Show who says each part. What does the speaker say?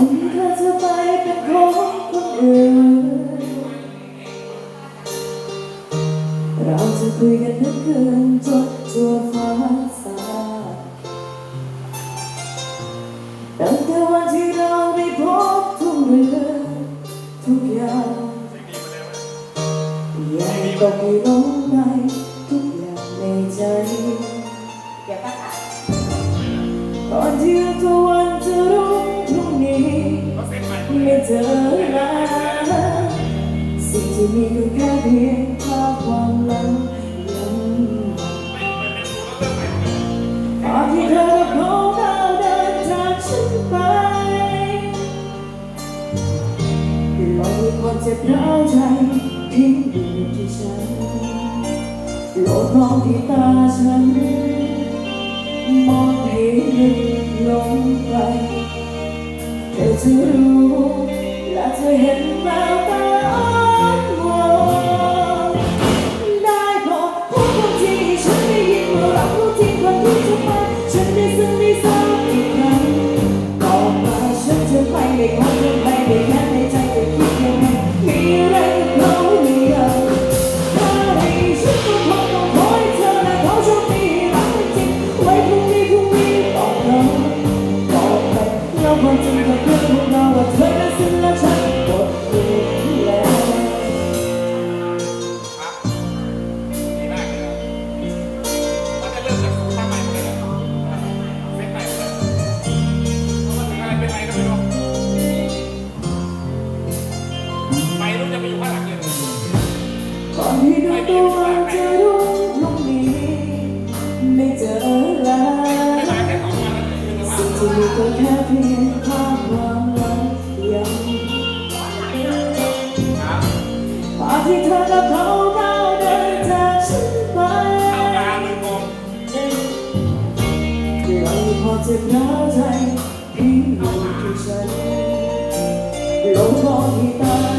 Speaker 1: คนงเธอจะไปเป็นของคนอื่นเราจะคุยกันนักเกินจนจัวฟ้าสาตั้งแต่วันที่เราไม่พบทุกเรื่องทุกอย่างยังก็ไร้องไห้ทุกอย่างในใจ
Speaker 2: ก่
Speaker 1: อนที่ตัววัน่เจอแล้ว สิ่งที่มีก็แค่เพียงข้อความหลังยังตอนที่เธอกับเขาเราเดินจากฉันไปลอยควาเจ็บร้าวใจทิ้งอยู่ที่ฉันโลกมองที่ตาฉันมองให้ลึกลงไป แต่เธอรู้และเธอเห็นแววตา ดูจะยุ่งลงนี้ไม่เจ
Speaker 3: อ
Speaker 1: แล้ว
Speaker 3: สิ่ง
Speaker 1: ที่มีก็แค่เพียงความหวังหวั
Speaker 3: งง
Speaker 1: พอที่เธอและเขาเราเดินจากฉันไปเราพอเจ็บหนาใจเพียงอยู่ฉันลงมองที่ตา